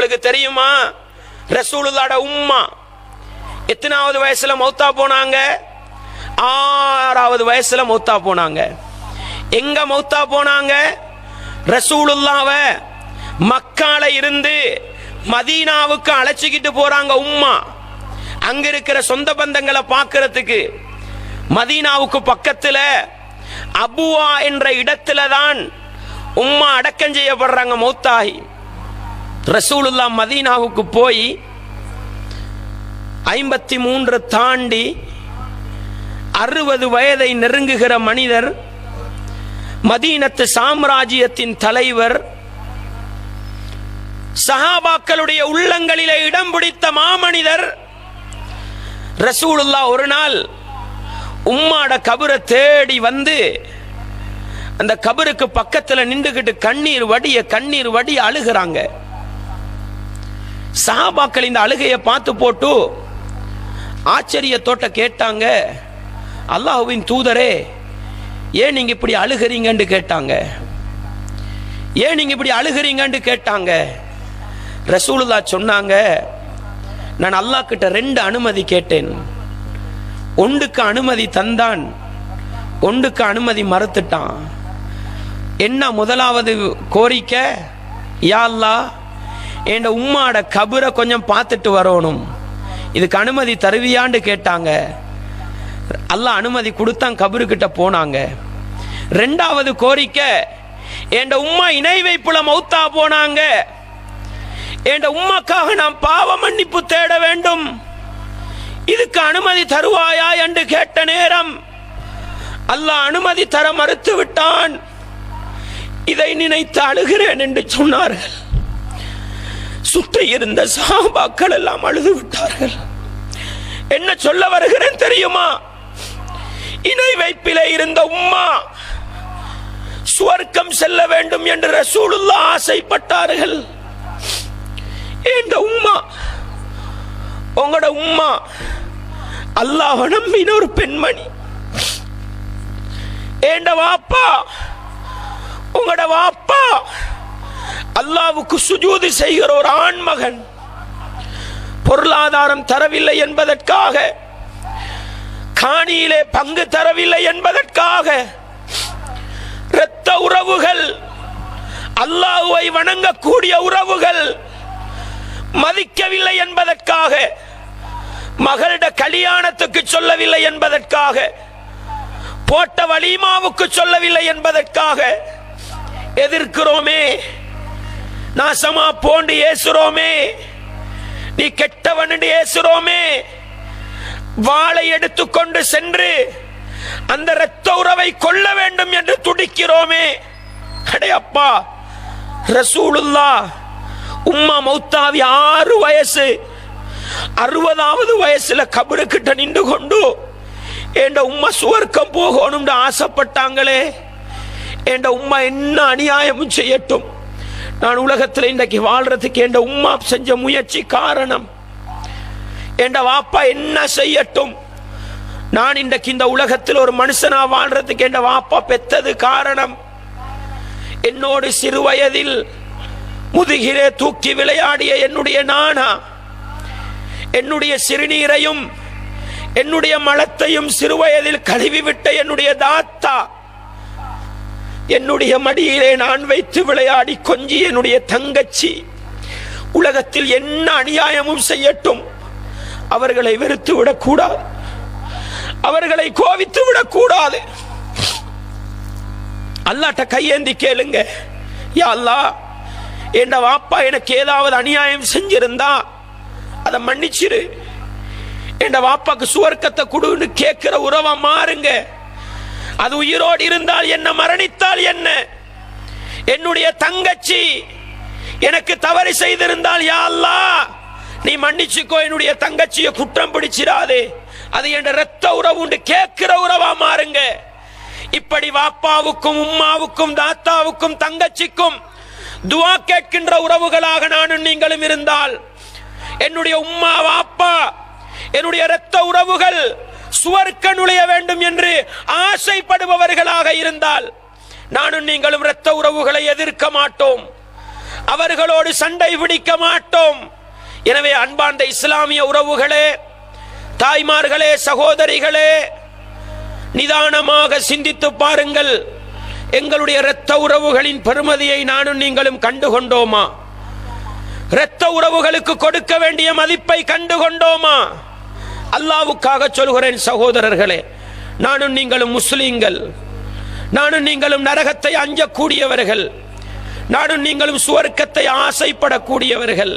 உங்களுக்கு தெரியுமா? ரசூலுல்லாட உம்மா. எத்தனாவது வயசுல மௌத்தா போனாங்க? ஆறாவது வயசுல மௌத்தா போனாங்க. எங்க மௌத்தா போனாங்க? ரசூலுல்லாவ மக்கால இருந்து மதீனாவுக்கு அழைச்சிக்கிட்டு போறாங்க உம்மா. அங்க இருக்கிற சொந்த பந்தங்களை பார்க்கறதுக்கு மதீனாவுக்கு பக்கத்துல அபுவா என்ற இடத்துல தான் உம்மா அடக்கம் செய்யப்படுறாங்க மௌத்தாகி. ரசூலுல்லா மதீனாவுக்கு போய் ஐம்பத்தி மூன்று தாண்டி அறுபது வயதை நெருங்குகிற மனிதர் மதீனத்து சாம்ராஜ்யத்தின் தலைவர் சஹாபாக்களுடைய உள்ளங்களிலே இடம் பிடித்த மாமனிதர் ரசூலுல்லா ஒரு நாள் உம்மாட கபரை தேடி வந்து அந்த கபருக்கு பக்கத்தில் நின்றுகிட்டு கண்ணீர் வடிய கண்ணீர் வடி அழுகிறாங்க. சஹாபாக்கள் இந்த அழுகையை பார்த்து போட்டு ஆச்சரியத்தோட்ட கேட்டாங்க அல்லாஹுவின் தூதரே ஏன் நீங்க இப்படி அழுகிறீங்கன்னு கேட்டாங்க. ஏன் நீங்க இப்படி அழுகிறீங்கன்னு கேட்டாங்க. ரசூலுல்லா சொன்னாங்க நான் அல்லாஹ் கிட்ட ரெண்டு அனுமதி கேட்டேன். ஒன்றுக்கு அனுமதி தந்தான் ஒன்றுக்கு அனுமதி மறுத்துட்டான். என்ன முதலாவது கோரிக்கை? யா அல்லா என் உம்மாட கபரை கொஞ்சம் பார்த்துட்டு வரணும். இதுக்கு அனுமதி தருவியான்னு கேட்டாங்க. அல்லாஹ் அனுமதி கொடுத்தான் கபருக்கிட்ட போனாங்க. ரெண்டாவது கோரிக்கை என் உம்மா இணை வைப்புல மௌத்தா போனாங்க. என் உம்மாக்காக நான் பாவ மன்னிப்பு தேட வேண்டும். இதுக்கு அனுமதி தருவாயா என்று கேட்ட நேரம் அல்லாஹ் அனுமதி தர மறுத்து விட்டான் இதை நினைத்து அழுகிறேன் என்று சொன்னார்கள். சுற்றி இருந்த சாபாக்கள் எல்லாம் அழுது விட்டார்கள் என்ன சொல்ல வருகிறேன் தெரியுமா? இணை வைப்பிலே இருந்த உம்மா சுவர்க்கம் செல்ல வேண்டும் என்று ரசூலுல்லா ஆசைப்பட்டார்கள். இந்த உம்மா? உங்களோட உம்மா அல்லாஹ் நம்பின ஒரு பெண்மணி. ஏண்ட வாப்பா? உங்களோட வாப்பா அல்லாவுக்கு சுஜூது செய்கிற ஒரு ஆண்மகன் பொருளாதாரம் தரவில்லை என்பதற்காக காணியிலே பங்கு தரவில்லை என்பதற்காக இரத்த உறவுகள் அல்லாஹுவை வணங்கக்கூடிய உறவுகள் மதிக்கவில்லை என்பதற்காக மகளிட கல்யாணத்துக்கு சொல்லவில்லை என்பதற்காக போட்ட வலிமாவுக்கு சொல்லவில்லை என்பதற்காக எதிர்க்கிறோமே. நாசமா போண்டு ஏசுறோமே. நீ கெட்டவன் ஏசுறோமே. வாளை எடுத்துக்கொண்டு சென்று அந்த இரத்த உறவை கொல்ல வேண்டும் என்று துடிக்கிறோமே. அடே அப்பா ரசூலுல்லா உம்மா மௌத்தாவி ஆறு வயசு. அறுபதாவது வயசுல கபரு கிட்ட நின்று கொண்டு என்ற உம்மா சுவர்க்கம் போகணும்னு ஆசைப்பட்டாங்களே. என்ற உம்மா என்ன அநியாயமும் செய்யட்டும். நான் உலகத்தில் இன்றைக்கு வாழ்றதுக்கு என்ற உம்மா செஞ்ச முயற்சி காரணம். என்ற வாப்பா என்ன செய்யட்டும்? நான் இன்றைக்கு இந்த உலகத்தில் ஒரு மனுஷனா வாழ்றதுக்கு என்ற வாப்பா பெத்தது காரணம். என்னோடு சிறு வயதில் முதுகிலே தூக்கி விளையாடிய என்னுடைய நானா? என்னுடைய சிறுநீரையும் என்னுடைய மலத்தையும் சிறுவயதில் கழுவிவிட்ட என்னுடைய தாத்தா? என்னுடைய மடியிலே நான் வைத்து விளையாடி கொஞ்சி என்னுடைய தங்கச்சி. உலகத்தில் என்ன அநியாயமும் செய்யட்டும். அவர்களை வெறுத்து விடக்கூடாது. அவர்களை கோவித்து விடக்கூடாது. அல்லாட்ட கையேந்தி கேளுங்க. யா அல்லா என் வாப்பா எனக்கு ஏதாவது அநியாயம் செஞ்சிருந்தா அதை மன்னிச்சிரு. என் வாப்பாக்கு சுவர்க்கத்தை கொடுன்னு கேட்கிற உறவை மாறுங்க. அது உயிரோடு இருந்தால் என்ன மரணித்தால் என்ன? என்னுடைய தங்கச்சி எனக்கு தவறு செய்திருந்தால் யா அல்லாஹ் நீ மன்னிச்சுக்கோ என்னுடைய தங்கச்சியை குற்றம் பிடிச்சிடாதே. அது என் ரத்த உறவு உண்டு கேட்கிற உறவா மாறுங்க. இப்படி வாப்பாவுக்கும் உம்மாவுக்கும் தாத்தாவுக்கும் தங்கச்சிக்கும் துவா கேட்கின்ற உறவுகளாக நானும் நீங்களும் இருந்தால் என்னுடைய உம்மா வாப்பா என்னுடைய இரத்த உறவுகள் சுவர்க்க நுழைய வேண்டும் என்று ஆசைப்படுபவர்களாக இருந்தால் நானும் நீங்களும் இரத்த உறவுகளை எதிர்க்க மாட்டோம். அவர்களோடு சண்டை பிடிக்க மாட்டோம். எனவே அன்பார்ந்த இஸ்லாமிய உறவுகளே தாய்மார்களே சகோதரிகளே நிதானமாக சிந்தித்து பாருங்கள். எங்களுடைய இரத்த உறவுகளின் பெருமதியை நானும் நீங்களும் கண்டுகொண்டோமா? இரத்த உறவுகளுக்கு கொடுக்க வேண்டிய மதிப்பை கண்டுகொண்டோமா? அல்லாவுக்காக சொல்கிறேன் சகோதரர்களே நானும் நீங்களும் முஸ்லீம்கள். நானும் நீங்களும் நரகத்தை அஞ்சக்கூடியவர்கள். நானும் நீங்களும் சுவர்க்கத்தை ஆசைப்படக்கூடியவர்கள்.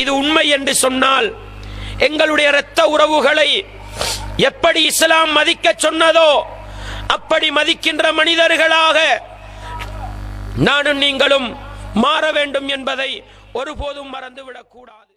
இது உண்மை என்று சொன்னால் எங்களுடைய இரத்த உறவுகளை எப்படி இஸ்லாம் மதிக்க சொன்னதோ அப்படி மதிக்கின்ற மனிதர்களாக நானும் நீங்களும் மாற வேண்டும் என்பதை ஒருபோதும் மறந்துவிடக்கூடாது